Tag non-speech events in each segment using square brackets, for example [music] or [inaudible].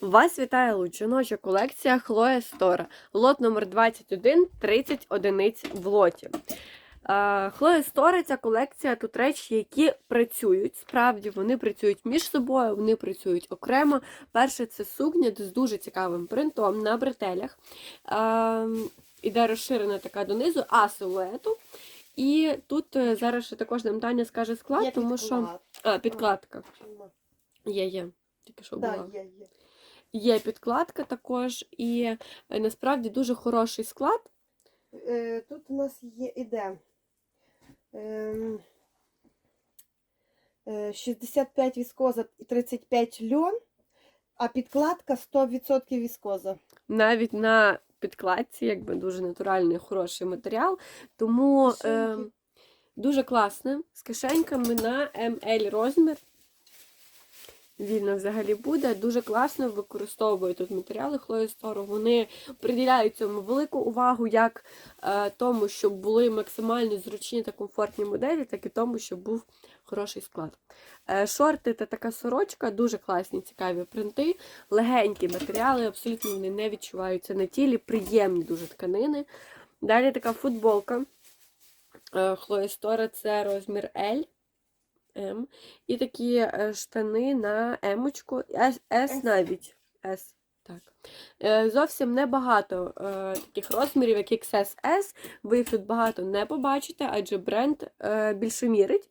Вас вітає луч жіноча колекція Хлоя Стора. Лот номер 21, 30 одиниць в лоті. Хлоя Стора ця колекція тут речі, які працюють. Справді вони працюють між собою, вони працюють окремо. Перше це сукня з дуже цікавим принтом на бретелях. Е, Іде розширена така донизу, а силуету. І тут е, зараз ще також нам Таня скаже склад, тому що. А, підкладка. Є, є. Тільки що була. Є, є. Є підкладка також, і е, насправді дуже хороший склад. Е, тут у нас є іде ем, е, 65 віскоза і 35 льон, а підкладка 100% віскоза. Навіть на підкладці, якби дуже натуральний, хороший матеріал. Тому е, дуже класне. З кишеньками на ML розмір. Вільно взагалі буде. Дуже класно використовують тут матеріали Хлої Стору. Вони приділяють цьому велику увагу як е, тому, щоб були максимально зручні та комфортні моделі, так і тому, щоб був хороший склад. Е, шорти та така сорочка, дуже класні, цікаві принти, легенькі матеріали, абсолютно вони не відчуваються на тілі, приємні дуже тканини. Далі така футболка. Е, Хлоя Стора це розмір L. М. І такі е, штани на емочку, S, S S. навіть. S. Так. Е, Зовсім небагато е, таких розмірів, як XS. Ви їх тут багато не побачите, адже бренд е, більше мірить.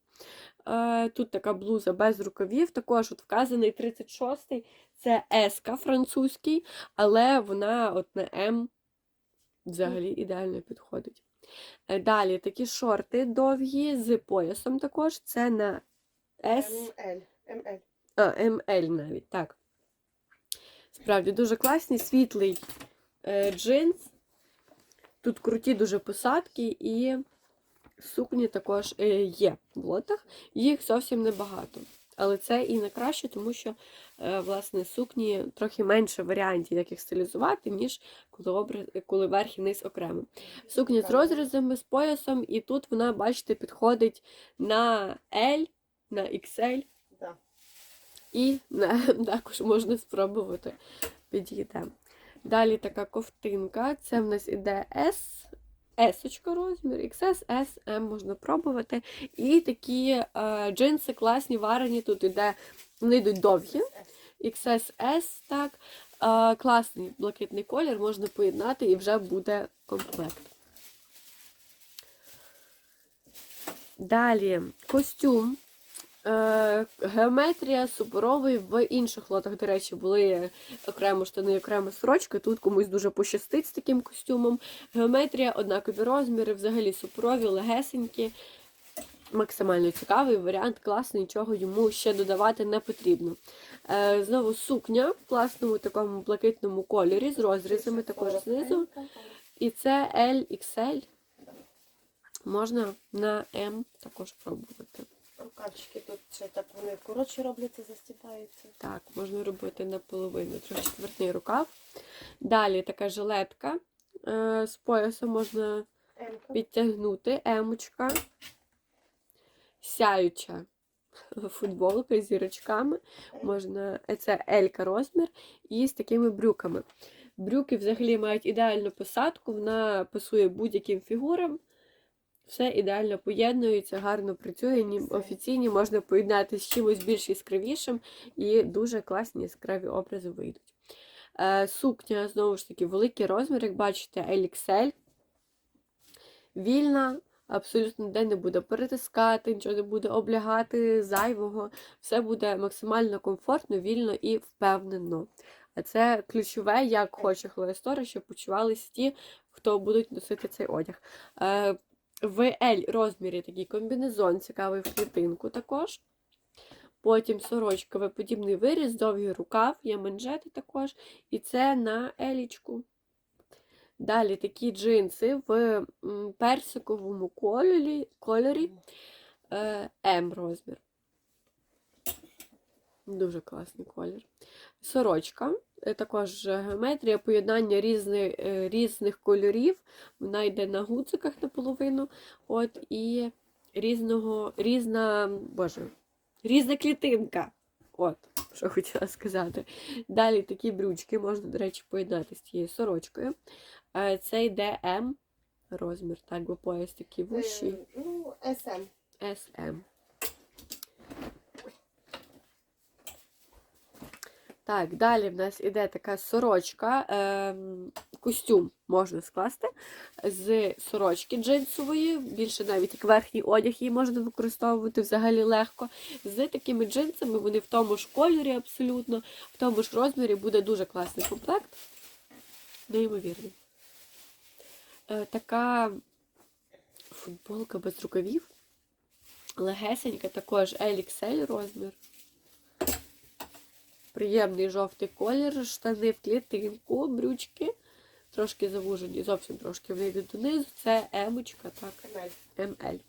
Е, Тут така блуза без рукавів. Також от вказаний 36-й. Це S французький, але вона от на М взагалі ідеально підходить. Е, Далі такі шорти довгі з поясом також. Це на S, ML. ML. а, ML навіть, так. Справді дуже класні, світлий е, джинс. Тут круті дуже посадки і сукні також е, є в лотах. Їх зовсім небагато. Але це і не краще, тому що, е, власне, сукні трохи менше варіантів, як їх стилізувати, ніж коли, образ, коли верх і низ окремо. Сукня з розрізами, з поясом, і тут вона, бачите, підходить на L, на XL, Да. і на, [laughs] також можна спробувати підійде. Далі така ковтинка. Це в нас іде S, S розмір, XS, S, M можна пробувати. І такі е, джинси класні, варені. Тут іде, вони йдуть довгі. XS, S, так. Е, класний блакитний колір, можна поєднати і вже буде комплект. Далі костюм. Е, Геометрія суперовий в інших лотах, до речі, були окремо штани, окремо сорочки. Тут комусь дуже пощастить з таким костюмом. Геометрія, однакові розміри, взагалі суперові, легесенькі. Максимально цікавий варіант, класний, нічого йому ще додавати не потрібно. Е, знову сукня в класному такому блакитному кольорі з розрізами також знизу. І це LXL. Можна на М також пробувати. Рукавчики тут ще так вони коротше робляться, застібаються. Так, можна робити наполовину, трьохчетвертний рукав. Далі така жилетка е, з поясом можна М-ка. підтягнути, емочка, сяюча [laughs] футболка з зірочками. Можна, е, це Елька розмір, і з такими брюками. Брюки взагалі мають ідеальну посадку, вона пасує будь-яким фігурам. Все ідеально поєднується, гарно працює. Ні, офіційні можна поєднати з чимось більш яскравішим, і дуже класні яскраві образи вийдуть. Е, сукня, знову ж таки, великий розмір, як бачите, LXL. Вільна, абсолютно ніде не буде перетискати, нічого не буде облягати зайвого. Все буде максимально комфортно, вільно і впевнено. А це ключове, як хоче Хлоя Стора, щоб почувалися ті, хто будуть носити цей одяг. Е, в L розмірі такий комбінезон, цікавий в клітинку також. Потім сорочка подібний виріз, довгий рукав, є манжети також. І це на елічку. Далі такі джинси в персиковому кольорі, кольорі е, М розмір. Дуже класний колір. Сорочка. е, Також геометрія, поєднання різних, е, різних кольорів. Вона йде на гудзиках наполовину. От, і різного, різна, боже, різна клітинка. От. що хотіла сказати. Далі такі брючки можна, до речі, поєднати з цією сорочкою. Е, Це йде М розмір, так, бо пояс такий вущий. Ну, SM. SM. Так, далі в нас іде така сорочка, ем, костюм можна скласти з сорочки джинсової, більше навіть як верхній одяг її можна використовувати взагалі легко. З такими джинсами вони в тому ж кольорі абсолютно, в тому ж розмірі буде дуже класний комплект. Неймовірний. Е, така футболка без рукавів. Легесенька, також LXL розмір. Приємний жовтий колір, штани в клітинку, брючки. Трошки завужені, зовсім трошки йдуть донизу. Це емочка, так, ML.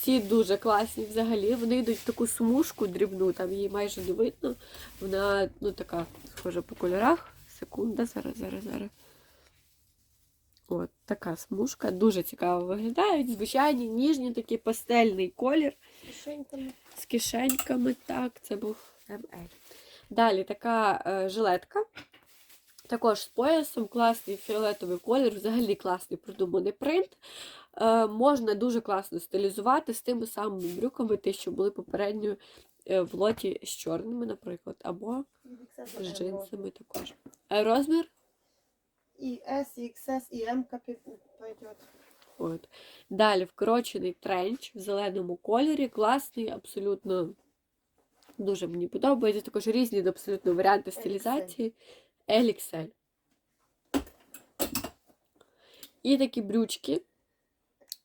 Ці дуже класні взагалі. Вони йдуть в таку смужку дрібну, там її майже не видно. Вона ну, така схожа по кольорах. Секунда, зараз, зараз, зараз. От така смужка. Дуже цікаво виглядають. Звичайні, ніжні, такий пастельний колір Кишеньками. з кишеньками. Так, це був МЛ. Далі така е, жилетка. Також з поясом, класний фіолетовий колір, взагалі класний продуманий принт. Е, можна дуже класно стилізувати з тими самими брюками, ті, що були попередньо е, в лоті з чорними, наприклад, або з джинсами також. Е, розмір І S, і XS, і M пойдет. От. Далі вкорочений тренч в зеленому кольорі. Класний, абсолютно дуже мені подобається. Також різні абсолютно варіанти стилізації. LXL. І такі брючки.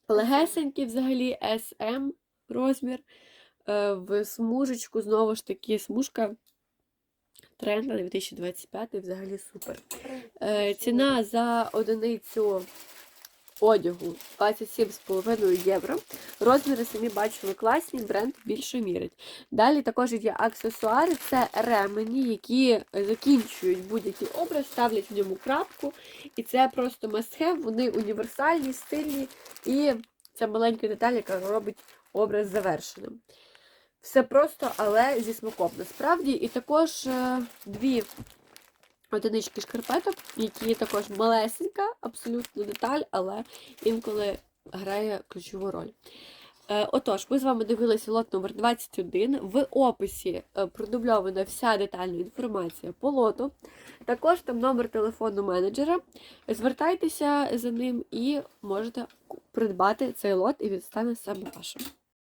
Легесенькі взагалі SM розмір. Е, В смужечку, знову ж таки, смужка тренда 2025 взагалі супер. Е, Ціна за одиницю одягу 27,5 євро. Розміри самі бачили класні, бренд більше мірить. Далі також є аксесуари, це ремені, які закінчують будь-який образ, ставлять в ньому крапку. І це просто must-have, вони універсальні, стильні, і це маленька деталь, яка робить образ завершеним. Все просто, але зі смаком насправді. І також е, дві одинички шкарпеток, які також малесенька, абсолютно деталь, але інколи грає ключову роль. Е, Отож, ми з вами дивилися лот номер 21. В описі е, продубльована вся детальна інформація по лоту. Також там номер телефону менеджера. Звертайтеся за ним і можете придбати цей лот, і він стане саме вашим.